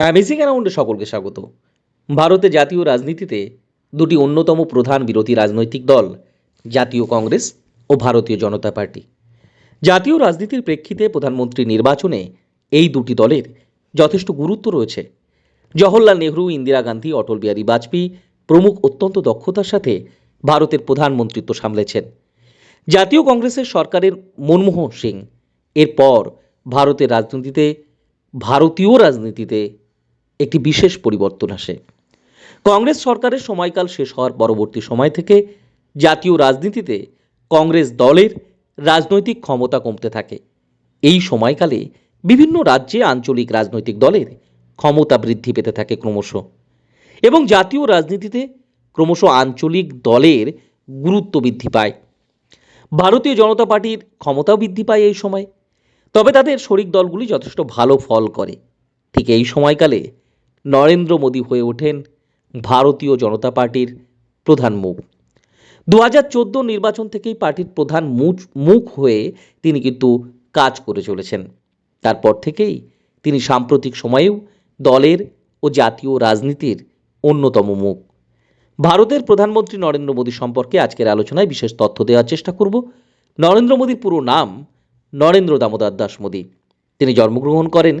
Amazing অ্যারাউন্ডে সকলকে স্বাগত। ভারতে জাতীয় রাজনীতিতে দুটি অন্যতম প্রধান বিরোধী রাজনৈতিক দল, জাতীয় কংগ্রেস ও ভারতীয় জনতা পার্টি। জাতীয় রাজনীতির প্রেক্ষিতে প্রধানমন্ত্রী নির্বাচনে এই দুটি দলের যথেষ্ট গুরুত্ব রয়েছে। জওহরলাল নেহরু, ইন্দিরা গান্ধী, অটল বিহারী বাজপেয়ী প্রমুখ অত্যন্ত দক্ষতার সাথে ভারতের প্রধানমন্ত্রিত্ব সামলেছেন। জাতীয় কংগ্রেসের সরকারের মনমোহন সিং। এরপর ভারতের রাজনীতিতে, ভারতীয় রাজনীতিতে একটি বিশেষ পরিবর্তন আসে। কংগ্রেস সরকারের সময়কাল শেষ হওয়ার পরবর্তী সময় থেকে জাতীয় রাজনীতিতে কংগ্রেস দলের রাজনৈতিক ক্ষমতা কমতে থাকে। এই সময়কালে বিভিন্ন রাজ্যে আঞ্চলিক রাজনৈতিক দলের ক্ষমতা বৃদ্ধি পেতে থাকে ক্রমশ এবং জাতীয় রাজনীতিতে ক্রমশ আঞ্চলিক দলের গুরুত্ব বৃদ্ধি পায়। ভারতীয় জনতা পার্টির ক্ষমতাও বৃদ্ধি পায় এই সময়। তবে তাদের শরিক দলগুলি যথেষ্ট ভালো ফল করে। ঠিক এই সময়কালে নরেন্দ্র মোদী হয়ে ওঠেন ভারতীয় জনতা পার্টির প্রধান মুখ। দু হাজার চোদ্দ নির্বাচন থেকেই পার্টির প্রধান মুখ মুখ হয়ে তিনি কিন্তু কাজ করে চলেছেন। তারপর থেকেই তিনি সাম্প্রতিক সময়েও দলের ও জাতীয় রাজনীতির অন্যতম মুখ। ভারতের প্রধানমন্ত্রী নরেন্দ্র মোদী সম্পর্কে আজকের আলোচনায় বিশেষ তথ্য দেওয়ার চেষ্টা করব। নরেন্দ্র মোদীর পুরো নাম নরেন্দ্র দামোদর দাস মোদী। তিনি জন্মগ্রহণ করেন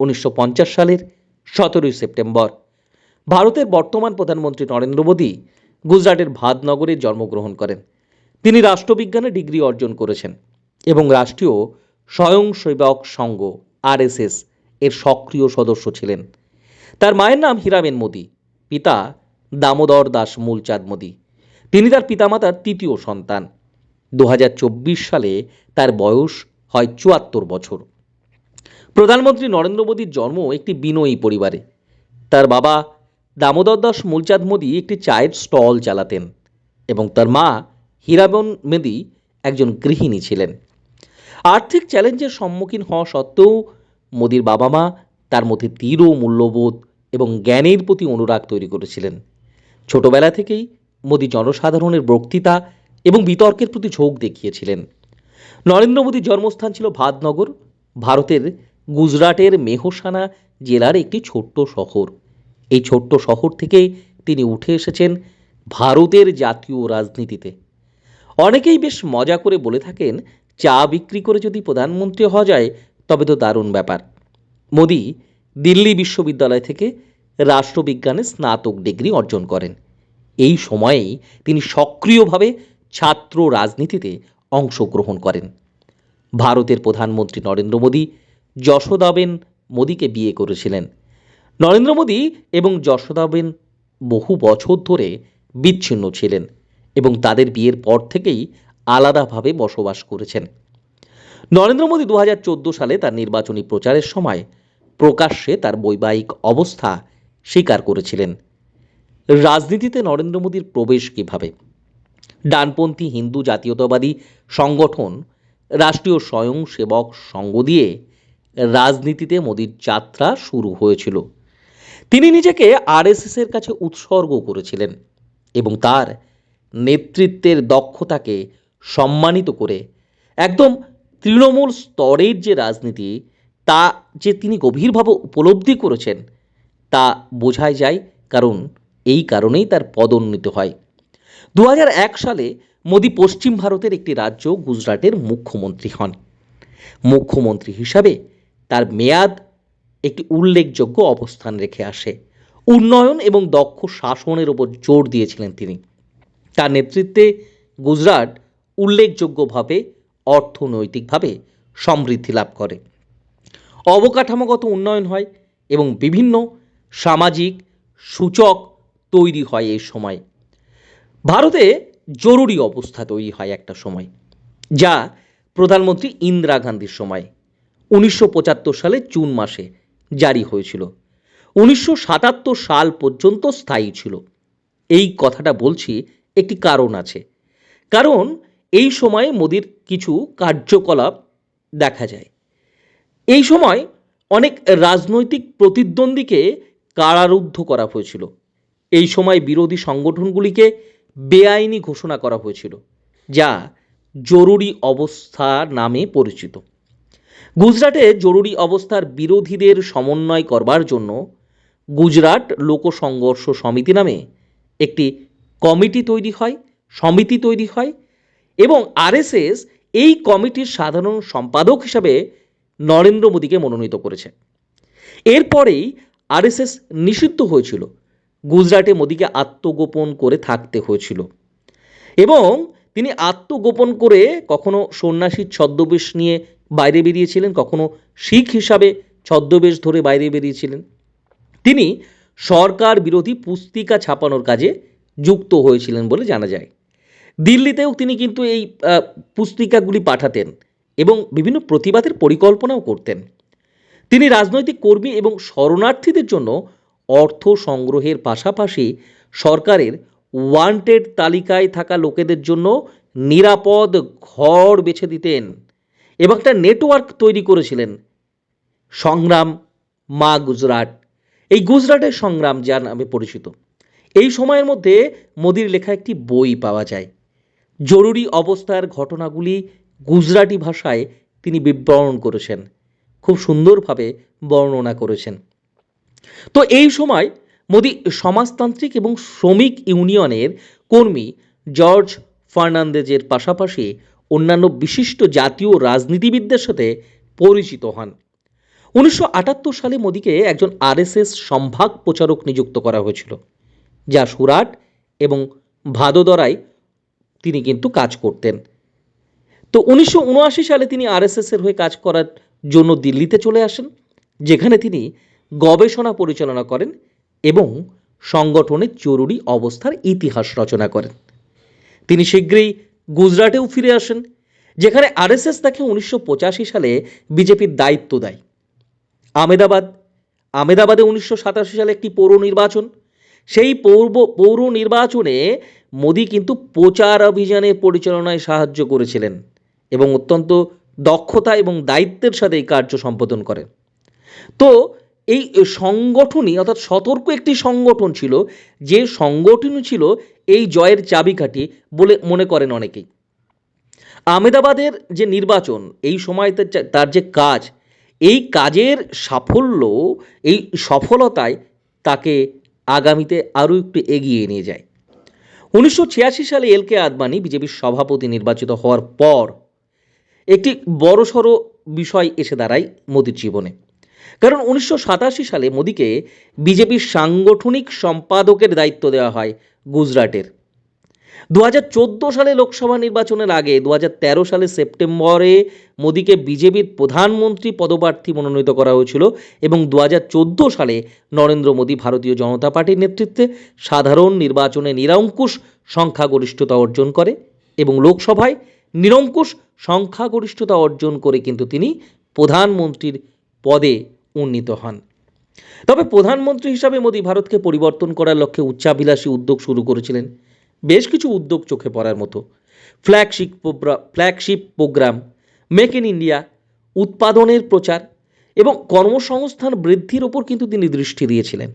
উনিশশো পঞ্চাশ সালের সতেরোই সেপ্টেম্বর। ভারতের বর্তমান প্রধানমন্ত্রী নরেন্দ্র মোদী গুজরাটের ভাদনগরে জন্মগ্রহণ করেন। তিনি রাষ্ট্রবিজ্ঞানে ডিগ্রি অর্জন করেছেন এবং রাষ্ট্রীয় স্বয়ংসেবক সংঘ, আরএসএস এর সক্রিয় সদস্য ছিলেন। তার মায়ের নাম হীরাবেন মোদী, পিতা দামোদর দাস মূলচাঁদ মোদী। তিনি তার পিতামাতার তৃতীয় সন্তান। দু হাজার চব্বিশ সালে তার বয়স হয় চুয়াত্তর বছর। প্রধানমন্ত্রী নরেন্দ্র মোদীর জন্ম একটি বিনয়ী পরিবারে। তার বাবা দামোদর দাস মূলচাঁদ মোদী একটি চায়ের স্টল চালাতেন এবং তার মা হীরাবন মেদি একজন গৃহিণী ছিলেন। আর্থিক চ্যালেঞ্জের সম্মুখীন হওয়া সত্ত্বেও মোদির বাবা মা তার মধ্যে দৃঢ় মূল্যবোধ এবং জ্ঞানের প্রতি অনুরাগ তৈরি করেছিলেন। ছোটবেলা থেকেই মোদি জনসাধারণের বক্তৃতা এবং বিতর্কের প্রতি ঝোঁক দেখিয়েছিলেন। নরেন্দ্র মোদীর জন্মস্থান ছিল ভাদনগর ভারতের গুজরাটের মেহসানা জেলার একটি ছোট্ট শহর। এই ছোট্ট শহর থেকে তিনি উঠে এসেছেন ভারতের জাতীয় রাজনীতিতে। অনেকেই বেশ মজা করে বলে থাকেন, চা বিক্রি করে যদি প্রধানমন্ত্রী হওয়া যায়, তবে তো দারুণ ব্যাপার। মোদি দিল্লি বিশ্ববিদ্যালয় থেকে রাষ্ট্রবিজ্ঞানে স্নাতক ডিগ্রি অর্জন করেন। এই সময়েই তিনি সক্রিয়ভাবে ছাত্র রাজনীতিতে অংশগ্রহণ করেন। ভারতের প্রধানমন্ত্রী নরেন্দ্র মোদী যশোদাবেন মোদীকে বিয়ে করেছিলেন। নরেন্দ্র মোদী এবং যশোদাবেন বহু বছর ধরে বিচ্ছিন্ন ছিলেন এবং তাদের বিয়ের পর থেকেই আলাদাভাবে বসবাস করেছেন। নরেন্দ্র মোদী দু হাজার চোদ্দ সালে তার নির্বাচনী প্রচারের সময় প্রকাশ্যে তার বৈবাহিক অবস্থা স্বীকার করেছিলেন। রাজনীতিতে নরেন্দ্র মোদীর প্রবেশ কীভাবে? ডানপন্থী হিন্দু জাতীয়তাবাদী সংগঠন রাষ্ট্রীয় স্বয়ংসেবক সংঘ দিয়ে রাজনীতিতে মোদীর যাত্রা শুরু হয়েছিল। তিনি নিজেকে আরএসএসের কাছে উৎসর্গ করেছিলেন এবং তার নেতৃত্বের দক্ষতাকে সম্মানিত করে একদম তৃণমূল স্তরের যে রাজনীতি, তা যে তিনি গভীরভাবে উপলব্ধি করেছেন, তা বোঝাই যায় কারণ এই কারণেই তার পদোন্নতি হয়। দু হাজার এক সালে মোদী পশ্চিম ভারতের একটি রাজ্য গুজরাটের মুখ্যমন্ত্রী হন। মুখ্যমন্ত্রী হিসাবে তার মেয়াদ একটি উল্লেখযোগ্য অবস্থান রেখে আসে। উন্নয়ন এবং দক্ষ শাসনের ওপর জোর দিয়েছিলেন তিনি। তার নেতৃত্বে গুজরাট উল্লেখযোগ্যভাবে অর্থনৈতিকভাবে সমৃদ্ধি লাভ করে। অবকাঠামোগত উন্নয়ন হয় এবং বিভিন্ন সামাজিক সূচক তৈরি হয় এই সময়। ভারতে জরুরি অবস্থা তৈরি হয় একটা সময়, যা প্রধানমন্ত্রী ইন্দিরা গান্ধীর সময়। উনিশশো পঁচাত্তর সালে জুন মাসে জারি হয়েছিল। উনিশশো সাতাত্তর সাল পর্যন্ত স্থায়ী ছিল। এই কথাটা বলছি একটি কারণ আছে। কারণ এই সময়ে মোদির কিছু কার্যকলাপ দেখা যায়। এই সময় অনেক রাজনৈতিক প্রতিদ্বন্দ্বীকে কারারুদ্ধ করা হয়েছিল। এই সময় বিরোধী সংগঠনগুলিকে বেআইনি ঘোষণা করা হয়েছিল, যা জরুরি অবস্থা নামে পরিচিত। গুজরাটে জরুরি অবস্থার বিরোধীদের সমন্বয় করবার জন্য গুজরাট লোক সংঘর্ষ সমিতি নামে একটি কমিটি তৈরি হয়, সমিতি তৈরি হয় এবং আরএসএস এই কমিটির সাধারণ সম্পাদক হিসাবে নরেন্দ্র মোদীকে মনোনীত করেছে। এরপরেই আরএসএস নিষিদ্ধ হয়েছিল। গুজরাটে মোদীকে আত্মগোপন করে থাকতে হয়েছিল এবং তিনি আত্মগোপন করে কখনো সন্ন্যাসীর ছদ্মবেশ নিয়ে বাইরে বেরিয়েছিলেন, কখনো শিখ হিসাবে ছদ্মবেশ ধরে বাইরে বেরিয়েছিলেন। তিনি সরকার বিরোধী পুস্তিকা ছাপানোর কাজে যুক্ত হয়েছিলেন বলে জানা যায়। দিল্লিতেও তিনি কিন্তু এই পুস্তিকাগুলি পাঠাতেন এবং বিভিন্ন প্রতিবাদের পরিকল্পনাও করতেন। তিনি রাজনৈতিক কর্মী এবং শরণার্থীদের জন্য অর্থ সংগ্রহের পাশাপাশি সরকারের ওয়ান্টেড তালিকায় থাকা লোকেদের জন্য নিরাপদ ঘর বেছে দিতেন। এবং একটা নেটওয়ার্ক তৈরি করেছিলেন। সংগ্রাম মা গুজরাট। এই গুজরাটের সংগ্রাম, যার নামে পরিচিত। এই সময়ের মধ্যে মোদির লেখা একটি বই পাওয়া যায়। জরুরি অবস্থার ঘটনাগুলি গুজরাটি ভাষায় তিনি বিবরণ করেছেন। খুব সুন্দরভাবে বর্ণনা করেছেন। তো এই সময় মোদি সমাজতান্ত্রিক এবং শ্রমিক ইউনিয়নের কর্মী জর্জ ফার্নান্দেজের পাশাপাশি অন্যান্য বিশিষ্ট জাতীয় রাজনীতিবিদদের সাথে পরিচিত হন। উনিশশো আটাত্তর সালে মোদিকে একজন আরএসএস সম্ভাগ প্রচারক নিযুক্ত করা হয়েছিল, যা সুরাট এবং ভাদোদরায় তিনি কিন্তু কাজ করতেন। তো উনিশশো উনআশি সালে তিনি আরএসএস এর হয়ে কাজ করার জন্য দিল্লিতে চলে আসেন, যেখানে তিনি গবেষণা পরিচালনা করেন এবং সংগঠনের জরুরি অবস্থার ইতিহাস রচনা করেন। তিনি শীঘ্রই গুজরাটেও ফিরে আসেন, যেখানে আরএসএস তাকে উনিশশো পঁচাশি সালে বিজেপির দায়িত্ব দেয়। আমেদাবাদ, আমেদাবাদে উনিশশো সাতাশি সালে একটি পৌর নির্বাচন। সেই পৌর পৌর নির্বাচনে মোদি কিন্তু প্রচার অভিযানের পরিচালনায় সাহায্য করেছিলেন এবং অত্যন্ত দক্ষতা এবং দায়িত্বের সাথে এই কার্য সম্পাদন করেন। তো এই সংগঠনই অর্থাৎ সতর্ক একটি সংগঠন ছিল, যে সংগঠনই ছিল এই জয়ের চাবিকাঠি বলে মনে করেন অনেকেই। আমেদাবাদের যে নির্বাচন, এই সময় তার যে কাজ, এই কাজের সাফল্য, এই সফলতায় তাকে আগামীতে আরও একটু এগিয়ে নিয়ে যায়। উনিশশো ছিয়াশি সালে এল কে আদবানি বিজেপির সভাপতি নির্বাচিত হওয়ার পর একটি বড়সড় বিষয় এসে দাঁড়ায় মোদির জীবনে। কারণ উনিশশো সাতাশি সালে মোদিকে বিজেপির সাংগঠনিক সম্পাদকের দায়িত্ব দেওয়া হয় গুজরাটের। দু হাজার চোদ্দ সালে লোকসভা নির্বাচনের আগে দু হাজার তেরো সালে সেপ্টেম্বরে মোদীকে বিজেপির প্রধানমন্ত্রী পদপ্রার্থী মনোনীত করা হয়েছিল এবং দু হাজার চোদ্দ সালে নরেন্দ্র মোদী ভারতীয় জনতা পার্টির নেতৃত্বে সাধারণ নির্বাচনে নিরঙ্কুশ সংখ্যাগরিষ্ঠতা অর্জন করে এবং লোকসভায় নিরঙ্কুশ সংখ্যাগরিষ্ঠতা অর্জন করে কিন্তু তিনি প্রধানমন্ত্রীর পদে উন্নীত হন। তবে প্রধানমন্ত্রী হিসাবে মোদী ভারতকে পরিবর্তন করার লক্ষ্যে উচ্চাভিলাষী উদ্যোগ শুরু করেছিলেন। বেশ কিছু উদ্যোগ চোখে পড়ার মতো। Flagship flagship programme, make in India, উৎপাদনের প্রচার এবং কর্মসংস্থান বৃদ্ধির ওপর কিন্তু তিনি দৃষ্টি দিয়েছিলেন।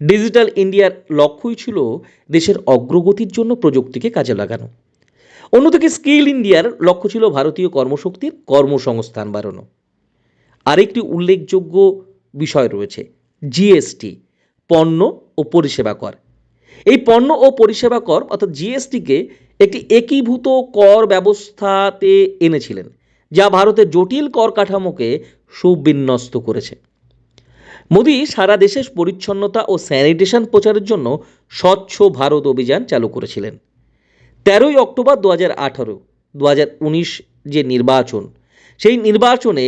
ডিজিটাল ইন্ডিয়ার লক্ষ্যই ছিল দেশের অগ্রগতির জন্য প্রযুক্তিকে কাজে লাগানো। অন্যদিকে স্কিল ইন্ডিয়ার লক্ষ্য ছিল ভারতীয় কর্মশক্তির কর্মসংস্থান বাড়ানো। আরেকটি উল্লেখযোগ্য বিষয় রয়েছে জিএসটি পণ্য ও পরিষেবা কর। এই পণ্য ও পরিষেবা কর, অর্থাৎ জিএসটিকে একটি একীভূত কর ব্যবস্থাতে এনেছিলেন, যা ভারতের জটিল কর কাঠামোকে সুবিন্যস্ত করেছে। মোদী সারা দেশে পরিচ্ছন্নতা ও স্যানিটেশন প্রচারের জন্য স্বচ্ছ ভারত অভিযান চালু করেছিলেন। তেরোই অক্টোবর দু হাজার আঠারো দু হাজার উনিশ যে নির্বাচন, সেই নির্বাচনে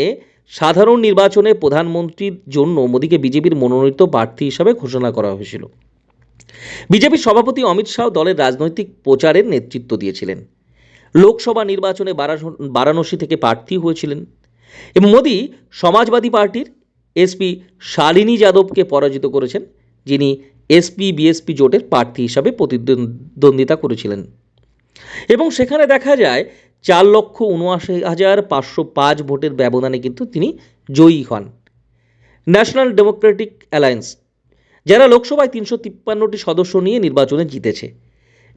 সাধারণ নির্বাচনে প্রধানমন্ত্রীর জন্য মোদীকে বিজেপির মনোনীত প্রার্থী হিসাবে ঘোষণা করা হয়েছিল। বিজেপির সভাপতি অমিত শাহ দলের রাজনৈতিক প্রচারের নেতৃত্ব দিয়েছিলেন। লোকসভা নির্বাচনে বারাণসী থেকে প্রার্থী হয়েছিলেন এবং মোদী সমাজবাদী পার্টির এসপি শালিনী যাদবকে পরাজিত করেছেন, যিনি এসপি বিএসপি জোটের প্রার্থী হিসাবে প্রতিদ্বন্দ্বিতা করেছিলেন। এবং সেখানে দেখা যায় চার লক্ষ উনআশি হাজার পাঁচশো পাঁচ ভোটের ব্যবধানে কিন্তু তিনি জয়ী হন। ন্যাশনাল ডেমোক্রেটিক অ্যালায়েন্স, যারা লোকসভায় তিনশো তিপ্পান্নটি সদস্য নিয়ে নির্বাচনে জিতেছে,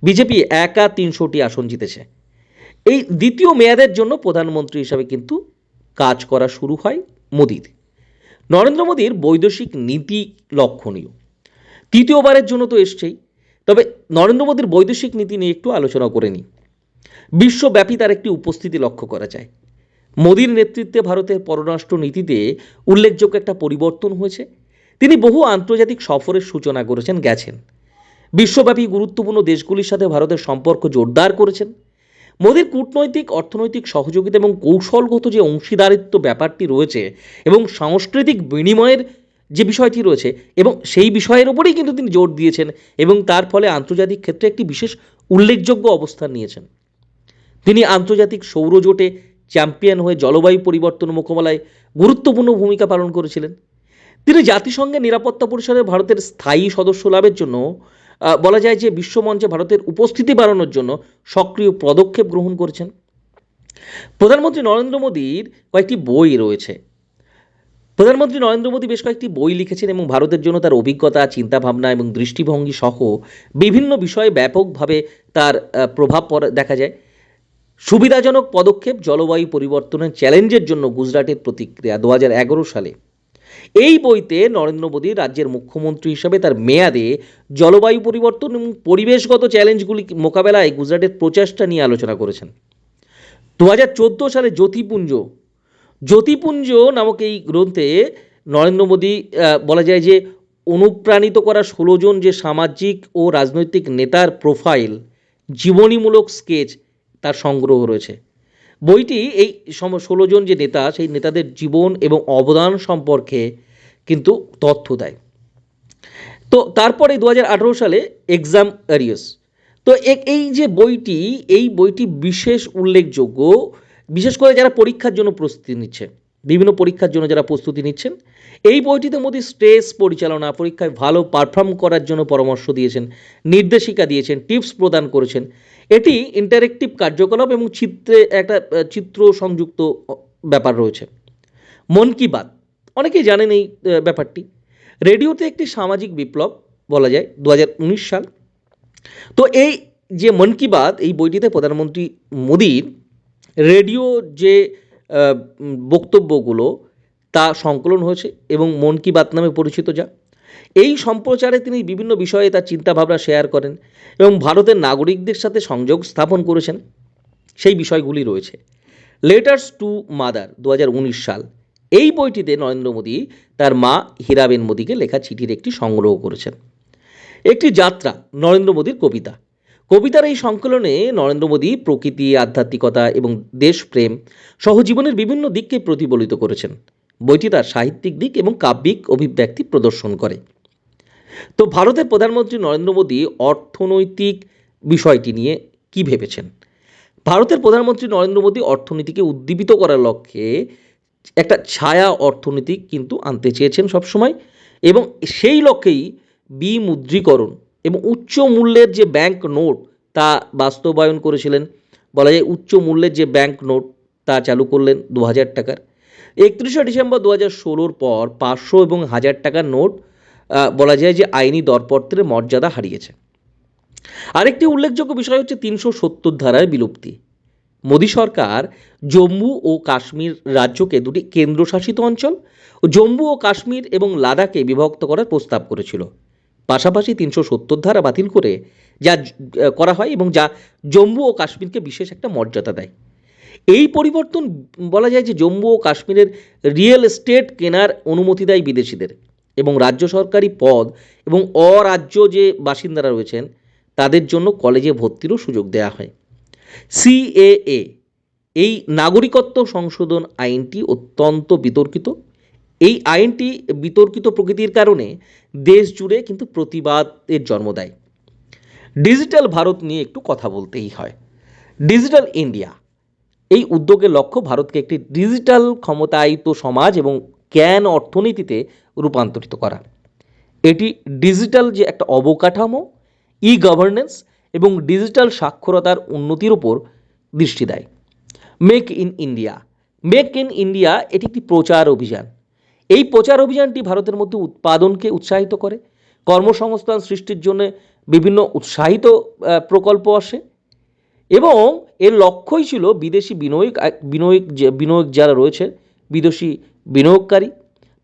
বিজেপি একা তিনশোটি আসন জিতেছে। এই দ্বিতীয় মেয়াদের জন্য প্রধানমন্ত্রী হিসাবে কিন্তু কাজ করা শুরু হয় মোদির। নরেন্দ্র মোদীর বৈদেশিক নীতি লক্ষণীয়। তৃতীয়বারের জন্য তো এসছেই, তবে নরেন্দ্র মোদীর বৈদেশিক নীতি নিয়ে একটু আলোচনা করে নিই। বিশ্বব্যাপী তার একটি উপস্থিতি লক্ষ্য করা যায়। মোদীর নেতৃত্বে ভারতের পররাষ্ট্র নীতিতে উল্লেখযোগ্য একটা পরিবর্তন হয়েছে। তিনি বহু আন্তর্জাতিক সফরের সূচনা করেছেন, গেছেন। বিশ্বব্যাপী গুরুত্বপূর্ণ দেশগুলির সাথে ভারতের সম্পর্ক জোরদার করেছেন। মোদীর কূটনৈতিক, অর্থনৈতিক সহযোগিতা এবং কৌশলগত যে অংশীদারিত্ব ব্যাপারটি রয়েছে এবং সাংস্কৃতিক বিনিময়ের যে বিষয়টি রয়েছে এবং সেই বিষয়ের উপরেই কিন্তু তিনি জোর দিয়েছেন এবং তার ফলে আন্তর্জাতিক ক্ষেত্রে একটি বিশেষ উল্লেখযোগ্য অবস্থান নিয়েছেন। তিনি আন্তর্জাতিক সৌরজোটে চ্যাম্পিয়ন হয়ে জলবায়ু পরিবর্তন মোকাবেলায় গুরুত্বপূর্ণ ভূমিকা পালন করেছিলেন। তিনি জাতিসংঘের নিরাপত্তা পরিষদে ভারতের স্থায়ী সদস্য লাভের জন্য বলা যায় যে বিশ্বমঞ্চে ভারতের উপস্থিতি বাড়ানোর জন্য সক্রিয় পদক্ষেপ গ্রহণ করেছেন। প্রধানমন্ত্রী নরেন্দ্র মোদীর কয়েকটি বই রয়েছে। প্রধানমন্ত্রী নরেন্দ্র মোদী বেশ কয়েকটি বই লিখেছেন এবং ভারতের জন্য তার অভিজ্ঞতা, চিন্তাভাবনা এবং দৃষ্টিভঙ্গি সহ বিভিন্ন বিষয়ে ব্যাপকভাবে তার প্রভাব দেখা যায়। সুবিধাজনক পদক্ষেপ জলবায়ু পরিবর্তনের চ্যালেঞ্জের জন্য গুজরাটের প্রতিক্রিয়া দু হাজার এগারো সালে। এই বইতে নরেন্দ্র মোদী রাজ্যের মুখ্যমন্ত্রী হিসাবে তার মেয়াদে জলবায়ু পরিবর্তন এবং পরিবেশগত চ্যালেঞ্জগুলি মোকাবেলায় গুজরাটের প্রচেষ্টা নিয়ে আলোচনা করেছেন। দু হাজার চোদ্দ সালে জ্যোতিপুঞ্জ জ্যোতিপুঞ্জ নামক এই গ্রন্থে নরেন্দ্র মোদী বলা যায় যে অনুপ্রাণিত করা ষোলো জন যে সামাজিক ও রাজনৈতিক নেতার প্রোফাইল জীবনীমূলক স্কেচ তার সংগ্রহ রয়েছে। বইটি এই সম ষোলো জন যে নেতা, সেই নেতাদের জীবন এবং অবদান সম্পর্কে কিন্তু তথ্য দেয়। তো তারপরে দু হাজার আঠারো সালে এক্সাম অ্যারিয়াস তো এই যে বইটি, এই বইটি বিশেষ উল্লেখযোগ্য, বিশেষ করে যারা পরীক্ষার জন্য প্রস্তুতি নিচ্ছে বিভিন্ন পরীক্ষার জন্য যারা প্রস্তুতি নিচ্ছেন এই বইটিতে মোদী স্ট্রেস পরিচালনা, পরীক্ষায় ভালো পারফর্ম করার জন্য পরামর্শ দিয়েছেন, নির্দেশিকা দিয়েছেন টিপস প্রদান করেছেন। এটি ইন্টারেক্টিভ কার্যকলাপ এবং চিত্রে একটা চিত্র সংযুক্ত ব্যাপার রয়েছে। মন কি বাত? অনেকেই জানেন এই ব্যাপারটি। রেডিওতে একটি সামাজিক বিপ্লব বলা যায় দু হাজার উনিশ সাল। তো এই যে মন কি বাত, এই বইটিতে প্রধানমন্ত্রী মোদীর রেডিও যে বক্তব্যগুলো তা সংকলন হয়েছে এবং মন কি বাত নামে পরিচিত যা। এই সম্প্রচারে তিনি বিভিন্ন বিষয়ে তার চিন্তাভাবনা শেয়ার করেন এবং ভারতের নাগরিকদের সাথে সংযোগ স্থাপন করেছেন। সেই বিষয়গুলি রয়েছে। লেটার্স টু মাদার দু হাজার উনিশ সাল। এই বইটিতে নরেন্দ্র মোদী তার মা হীরাবেন মোদীকে লেখা চিঠির একটি সংগ্রহ করেছেন। একটি যাত্রা, নরেন্দ্র মোদীর কবিতা। কবিতার এই সংকলনে নরেন্দ্র মোদী প্রকৃতি, আধ্যাত্মিকতা এবং দেশপ্রেম সহজীবনের বিভিন্ন দিককে প্রতিফলিত করেছেন। বইটি তার সাহিত্যিক দিক এবং কাব্যিক অভিব্যক্তি প্রদর্শন করে। তো ভারতের প্রধানমন্ত্রী নরেন্দ্র মোদী অর্থনৈতিক বিষয়টি নিয়ে কি ভেবেছেন? ভারতের প্রধানমন্ত্রী নরেন্দ্র মোদী অর্থনীতিকে উদ্দীপিত করার লক্ষ্যে একটা ছায়া অর্থনীতি কিন্তু আনতে চেয়েছেন সবসময় এবং সেই লক্ষ্যেই বিমুদ্রীকরণ এবং উচ্চ মূল্যের যে ব্যাংক নোট তা বাস্তবায়ন করেছিলেন। বলা যায় উচ্চ মূল্যের যে ব্যাংক নোট তা চালু করলেন দু হাজার টাকার। একত্রিশে ডিসেম্বর দু হাজার ষোলোর পর পাঁচশো এবং হাজার টাকার নোট বলা যায় যে আইনি দরপত্রের মর্যাদা হারিয়েছে। আরেকটি উল্লেখযোগ্য বিষয় হচ্ছে তিনশো সত্তর ধারার বিলুপ্তি। মোদী সরকার জম্মু ও কাশ্মীর রাজ্যকে দুটি কেন্দ্রশাসিত অঞ্চল, জম্মু ও কাশ্মীর এবং লাদাখে বিভক্ত করার প্রস্তাব করেছিল। পাশাপাশি তিনশো সত্তর ধারা বাতিল করে যা করা হয় এবং যা জম্মু ও কাশ্মীরকে বিশেষ একটা মর্যাদা দেয়। এই পরিবর্তন বলা যায় যে জম্মু ও কাশ্মীরের রিয়েল এস্টেট কেনার অনুমতি দেয় বিদেশিদের এবং রাজ্য সরকারি পদ এবং অরাজ্য যে বাসিন্দারা রয়েছেন, তাদের জন্য কলেজে ভর্তিরও সুযোগ দেওয়া হয়। সিএএ এই নাগরিকত্ব সংশোধন আইনটি অত্যন্ত বিতর্কিত। এই আইনটি বিতর্কিত প্রকৃতির কারণে দেশ জুড়ে কিন্তু প্রতিবাদের জন্ম দেয়। ডিজিটাল ভারত নিয়ে একটু কথা বলতেই হয়। ডিজিটাল ইন্ডিয়া এই উদ্যোগের লক্ষ্য ভারতকে একটি ডিজিটাল ক্ষমতায়িত সমাজ এবং জ্ঞান অর্থনীতিতে রূপান্তরিত করা। এটি ডিজিটাল যে একটা অবকাঠামো ই গভর্নেন্স এবং ডিজিটাল সাক্ষরতার উন্নতির উপর দৃষ্টি দেয়। Make in India make in India এটি একটি প্রচার অভিযান। এই প্রচার অভিযানটি ভারতের মধ্যে উৎপাদনকে উৎসাহিত করে। কর্মসংস্থান সৃষ্টির জন্য বিভিন্ন উৎসাহিত প্রকল্প আসে এবং এর লক্ষ্যই ছিল বিদেশি বিনিয়োগ বিনিয়োগ বিনিয়োগ যারা রয়েছে, বিদেশি বিনিয়োগকারী,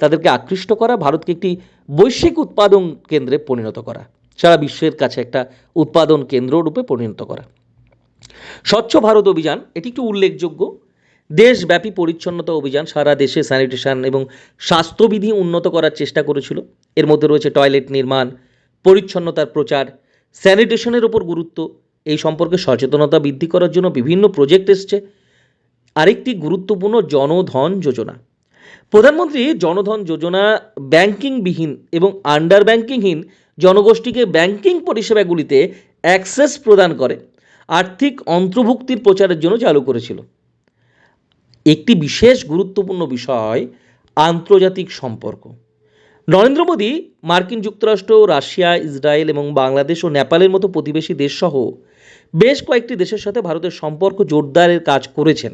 তাদেরকে আকৃষ্ট করা, ভারতকে একটি বৈশ্বিক উৎপাদন কেন্দ্রে পরিণত করা, সারা বিশ্বের কাছে একটা উৎপাদন কেন্দ্র রূপে পরিণত করা। স্বচ্ছ ভারত অভিযান, এটি একটি উল্লেখযোগ্য, দেশব্যাপী পরিচ্ছন্নতা অভিযান, সারা দেশে স্যানিটেশন এবং স্বাস্থ্যবিধি উন্নত করার চেষ্টা করেছিল। এর মধ্যে রয়েছে টয়লেট নির্মাণ, পরিচ্ছন্নতার প্রচার, স্যানিটেশনের ওপর গুরুত্ব এই সম্পর্কে সচেতনতা বৃদ্ধি করার জন্য বিভিন্ন প্রজেক্ট এসছে। আরেকটি গুরুত্বপূর্ণ জনধন যোজনা। প্রধানমন্ত্রী জনধন যোজনা ব্যাংকিংবিহীন এবং আন্ডার ব্যাংকিংহীন জনগোষ্ঠীকে ব্যাংকিং পরিষেবাগুলিতে অ্যাক্সেস প্রদান করে। আর্থিক অন্তর্ভুক্তির প্রচারের জন্য চালু করেছিল। একটি বিশেষ গুরুত্বপূর্ণ বিষয়, আন্তর্জাতিক সম্পর্ক। নরেন্দ্র মোদী, মার্কিন যুক্তরাষ্ট্র, রাশিয়া, ইসরায়েল এবং বাংলাদেশ ও নেপালের মতো প্রতিবেশী দেশসহ বেশ কয়েকটি দেশের সাথে ভারতের সম্পর্ক জোরদারের কাজ করেছেন।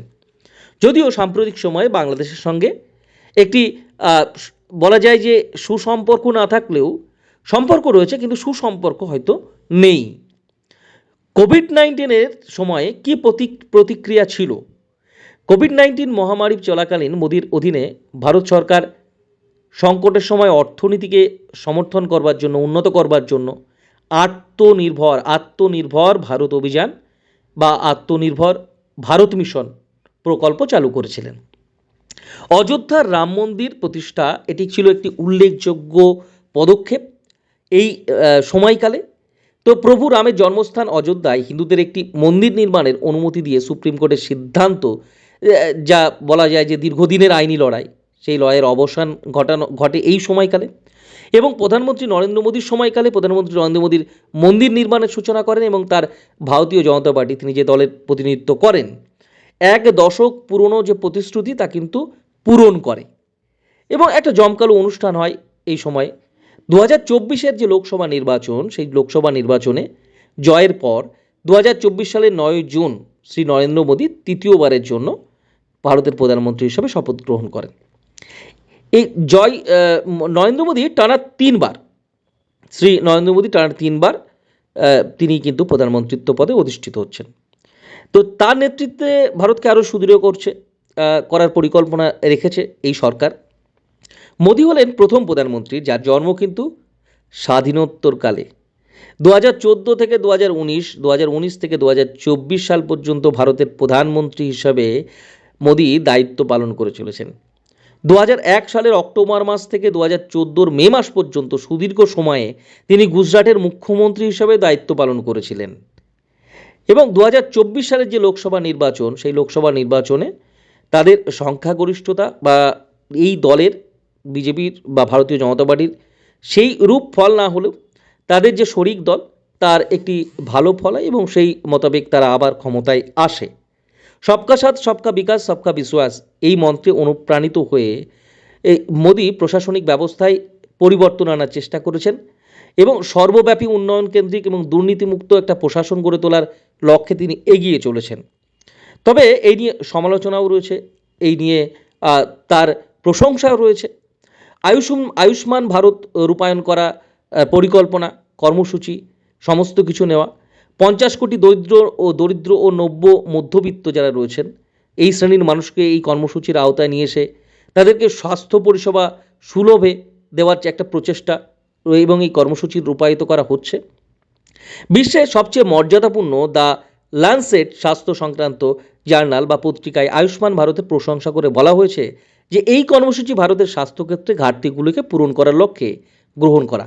যদিও সাম্প্রতিক সময়ে বাংলাদেশের সঙ্গে একটি বলা যায় যে সুসম্পর্ক না থাকলেও সম্পর্ক রয়েছে, কিন্তু সুসম্পর্ক হয়তো নেই। কোভিড নাইন্টিনের সময়ে কী প্রতি প্রতিক্রিয়া ছিল? কোভিড নাইন্টিন মহামারী চলাকালীন মোদির অধীনে ভারত সরকার সংকটের সময় অর্থনীতিকে সমর্থন করবার জন্য, উন্নত করবার জন্য আত্মনির্ভর আত্মনির্ভর ভারত অভিযান বা আত্মনির্ভর ভারত মিশন প্রকল্প চালু করেছিলেন। অযোধ্যার রাম মন্দির প্রতিষ্ঠা, এটি ছিল একটি উল্লেখযোগ্য পদক্ষেপ। এই সময়কালে তো প্রভু রামের জন্মস্থান অযোধ্যায় হিন্দুদের একটি মন্দির নির্মাণের অনুমতি দিয়ে সুপ্রিম কোর্টের সিদ্ধান্ত যা বলা যায় যে দীর্ঘদিনের আইনি লড়াই, সেই লড়াইয়ের অবসান ঘটানো, ঘটে এই সময়কালে। এবং প্রধানমন্ত্রী নরেন্দ্র মোদীর সময়কালে প্রধানমন্ত্রী নরেন্দ্র মোদীর মন্দির নির্মাণের সূচনা করেন এবং তার ভারতীয় জনতা পার্টি তিনি যে দলের প্রতিনিধিত্ব করেন, এক দশক পুরনো যে প্রতিশ্রুতি তা কিন্তু পূরণ করে। এবং একটা জমকালো অনুষ্ঠান হয় এই সময়ে। দু হাজার চব্বিশের যে লোকসভা নির্বাচন, সেই লোকসভা নির্বাচনে জয়ের পর দু হাজার চব্বিশ সালের নয় জুন শ্রী নরেন্দ্র মোদী তৃতীয়বারের জন্য ভারতের প্রধানমন্ত্রী হিসাবে শপথ গ্রহণ করেন। এই জয় নরেন্দ্র মোদী টানা তিনবার। শ্রী নরেন্দ্র মোদী টানা তিনবার তিনি কিন্তু প্রধানমন্ত্রিত্ব পদে অধিষ্ঠিত হচ্ছেন। তো তার নেতৃত্বে ভারতকে আরও সুদৃঢ় করছে করার পরিকল্পনা রেখেছে এই সরকার। মোদী হলেন প্রথম প্রধানমন্ত্রী, যার জন্ম কিন্তু স্বাধীনোত্তরকালে। দু হাজার চোদ্দ থেকে দু হাজার উনিশ দু হাজার উনিশ থেকে দু হাজার চব্বিশ সাল পর্যন্ত ভারতের প্রধানমন্ত্রী হিসাবে মোদী দায়িত্ব পালন করে চলেছেন। দু সালের অক্টোবর মাস থেকে দু হাজার মে মাস পর্যন্ত সুদীর্ঘ সময়ে তিনি গুজরাটের মুখ্যমন্ত্রী হিসাবে দায়িত্ব পালন করেছিলেন। এবং দু হাজার চব্বিশ সালের যে লোকসভা নির্বাচন, সেই লোকসভা নির্বাচনে তাদের সংখ্যাগরিষ্ঠতা বা এই দলের বিজেপির বা ভারতীয় জনতা পার্টির সেই রূপ ফল না হলেও তাদের যে শরিক দল, তার একটি ভালো ফল হয় এবং সেই মোতাবেক তারা আবার ক্ষমতায় আসে। সবকা সাথ, সবকা বিকাশ, সবকা বিশ্বাস, এই মন্ত্রে অনুপ্রাণিত হয়ে, এই মোদী প্রশাসনিক ব্যবস্থায় পরিবর্তন আনার চেষ্টা করেছেন এবং সর্বব্যাপী উন্নয়ন কেন্দ্রিক এবং দুর্নীতিমুক্ত একটা প্রশাসন গড়ে তোলার লক্ষ্যে তিনি এগিয়ে চলেছেন। তবে এই নিয়ে সমালোচনাও রয়েছে, এই নিয়ে তার প্রশংসাও রয়েছে। আয়ুষ্মান আয়ুষ্মান ভারত রূপায়ণ করা পরিকল্পনা, কর্মসূচি, সমস্ত কিছু নেওয়া পঞ্চাশ কোটি দরিদ্র ও দরিদ্র ও নব্য মধ্যবিত্ত যারা রয়েছেন, এই শ্রেণির মানুষকে এই কর্মসূচির আওতায় নিয়ে এসে তাদেরকে স্বাস্থ্য পরিষেবা সুলভে দেওয়ার যে একটা প্রচেষ্টা এবং এই কর্মসূচি রূপায়িত করা হচ্ছে, বিশ্বের সবচেয়ে মর্যাদাপূর্ণ দ্য ল্যান্সেট স্বাস্থ্য সংক্রান্ত জার্নাল বা পত্রিকায় আয়ুষ্মান ভারতের প্রশংসা করে বলা হয়েছে যে এই কর্মসূচি ভারতের স্বাস্থ্যক্ষেত্রে ঘাটতিগুলিকে পূরণ করার লক্ষ্যে গ্রহণ করা।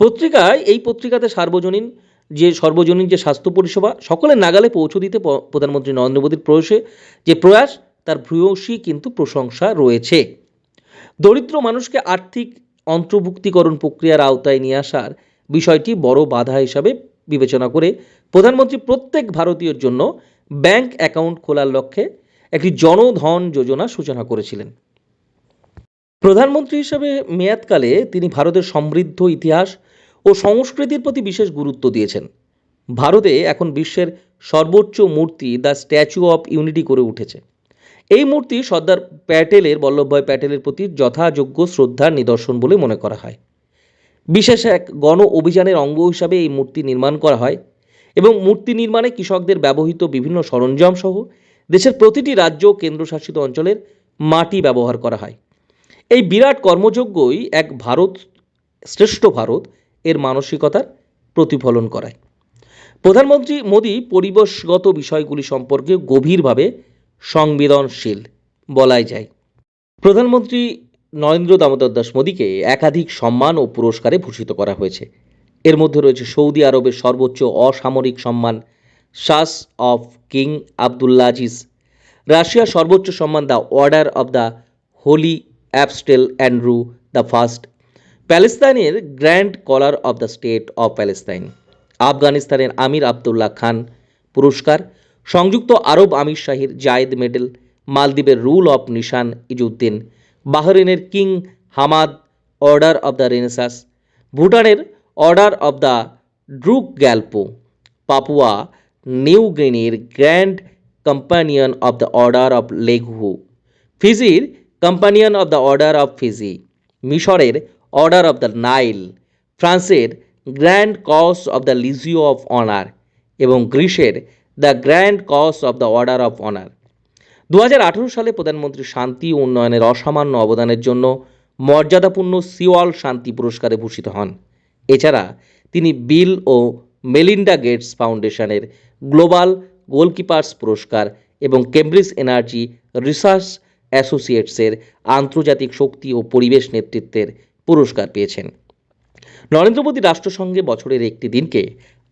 পত্রিকায় এই পত্রিকাতে সার্বজনীন যে সর্বজনীন যে স্বাস্থ্য পরিষেবা সকলের নাগালে পৌঁছে দিতে প্রধানমন্ত্রী নরেন্দ্র মোদীর প্রয়াসে যে প্রয়াস, তার ভূয়সী কিন্তু প্রশংসা রয়েছে। দরিদ্র মানুষকে আর্থিক অন্তর্ভুক্তিকরণ প্রক্রিয়ার আওতায় নিয়ে আসার বিষয়টি বড় বাধা হিসাবে বিবেচনা করে প্রধানমন্ত্রী প্রত্যেক ভারতীয়র জন্য ব্যাংক অ্যাকাউন্ট খোলার লক্ষ্যে একটি জনধন যোজনা সূচনা করেছিলেন। প্রধানমন্ত্রী হিসেবে মেয়াদকালে তিনি ভারতের সমৃদ্ধ ইতিহাস ও সংস্কৃতির প্রতি বিশেষ গুরুত্ব দিয়েছেন। ভারতে এখন বিশ্বের সর্বোচ্চ মূর্তি দ্য স্ট্যাচু অফ ইউনিটি করে উঠেছে। এই মূর্তি সর্দার প্যাটেলের, বল্লভভাই প্যাটেলের প্রতি যথাযোগ্য শ্রদ্ধার নিদর্শন বলে মনে করা হয়। বিশেষ এক গণ অভিযানের অঙ্গ হিসাবে এই মূর্তি নির্মাণ করা হয় এবং মূর্তি নির্মাণে কৃষকদের ব্যবহৃত বিভিন্ন সরঞ্জাম সহ দেশের প্রতিটি রাজ্য ও কেন্দ্রশাসিত অঞ্চলের মাটি ব্যবহার করা হয়। এই বিরাট কর্মযজ্ঞই এক ভারত, শ্রেষ্ঠ ভারত এর মানসিকতার প্রতিফলন করায়। প্রধানমন্ত্রী মোদী পরিবেশগত বিষয়গুলি সম্পর্কে গভীরভাবে সংবেদনশীল বলাই যায়। প্রধানমন্ত্রী নরেন্দ্র দামোদর দাস মোদীকে একাধিক সম্মান ও পুরস্কারে ভূষিত করা হয়েছে। এর মধ্যে রয়েছে সৌদি আরবের সর্বোচ্চ অসামরিক সম্মান শাস অফ কিং আবদুল্লাজিজ রাশিয়ার সর্বোচ্চ সম্মান the order of the holy apostle Andrew the first প্যালেস্তাইনের grand collar of the state of Palestine. আফগানিস্তানের আমির আবদুল্লাহ খান পুরস্কার। সংযুক্ত আরব আমির শাহির জায়েদ মেডেল, মালদ্বীপের rule of Nishan Izzuddin বাহরিনের king Hamad order of the renaissance, ভুটানের order of the Druk Gyalpo, Papua New গিনির grand companion of the order of Logohu ফিজির companion of the order of Fiji, মিশরের order of the Nile ফ্রান্সের grand cross of the legion of honour এবং গ্রিসের the grand cross of the order of honour দু হাজার আঠেরো সালে প্রধানমন্ত্রী শান্তি উন্নয়নের অসামান্য অবদানের জন্য মর্যাদাপূর্ণ সিওয়াল শান্তি পুরস্কারে ভূষিত হন। এছাড়া তিনি বিল ও মেলিন্ডা গেটস ফাউন্ডেশনের গ্লোবাল গোলকিপার্স পুরস্কার এবং কেমব্রিজ এনার্জি রিসার্চ অ্যাসোসিয়েটসের আন্তর্জাতিক শক্তি ও পরিবেশ নেতৃত্বের পুরস্কার পেয়েছেন। নরেন্দ্র মোদী রাষ্ট্রসংঘে বছরের একটি দিনকে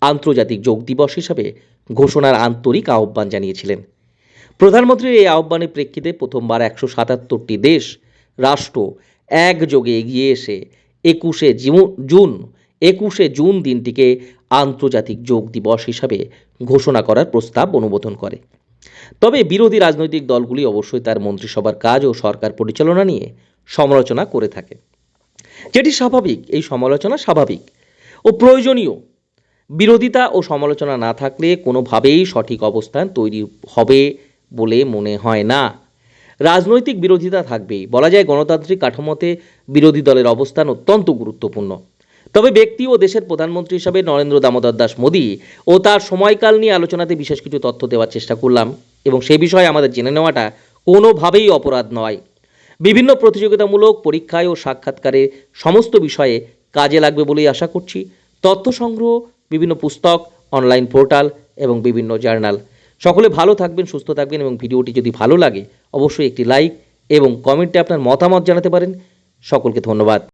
আন্তর্জাতিক যোগ দিবস হিসাবে ঘোষণার আন্তরিক আহ্বান জানিয়েছিলেন। প্রধানমন্ত্রীর এই আহ্বানের প্রেক্ষিতে প্রথমবার একশো সাতাত্তরটি দেশ, রাষ্ট্র একযোগে এগিয়ে এসে একুশে জুন একুশে জুন দিনটিকে আন্তর্জাতিক যোগ দিবস হিসাবে ঘোষণা করার প্রস্তাব অনুমোদন করে। তবে বিরোধী রাজনৈতিক দলগুলি অবশ্যই তার মন্ত্রিসভার কাজ ও সরকার পরিচালনা নিয়ে সমালোচনা করে থাকে। যেটি স্বাভাবিক, এই সমালোচনা স্বাভাবিক ও প্রয়োজনীয়। বিরোধিতা ও সমালোচনা না থাকলে কোনোভাবেই সঠিক অবস্থান তৈরি হবে বলে মনে হয় না। রাজনৈতিক বিরোধিতা থাকবেই বলা যায় গণতান্ত্রিক কাঠামোতে বিরোধী দলের অবস্থান অত্যন্ত গুরুত্বপূর্ণ। তবে ব্যক্তি ও দেশের প্রধানমন্ত্রী হিসাবে নরেন্দ্র দামোদর দাস মোদী ও তার সময়কাল নিয়ে আলোচনাতে বিশেষ কিছু তথ্য দেওয়ার চেষ্টা করলাম এবং সে বিষয়ে আমাদের জেনে নেওয়াটা কোনোভাবেই অপরাধ নয়। বিভিন্ন প্রতিযোগিতামূলক পরীক্ষায় ও সাক্ষাৎকারে সমস্ত বিষয়ে কাজে লাগবে বলেই আশা করছি। তথ্য সংগ্রহ, বিভিন্ন পুস্তক, অনলাইন পোর্টাল এবং বিভিন্ন জার্নাল। সকলে ভালো থাকবেন, সুস্থ থাকবেন এবং ভিডিওটি যদি ভালো লাগে, অবশ্যই একটি লাইক এবং কমেন্টে আপনার মতামত জানাতে পারেন। সকলকে ধন্যবাদ।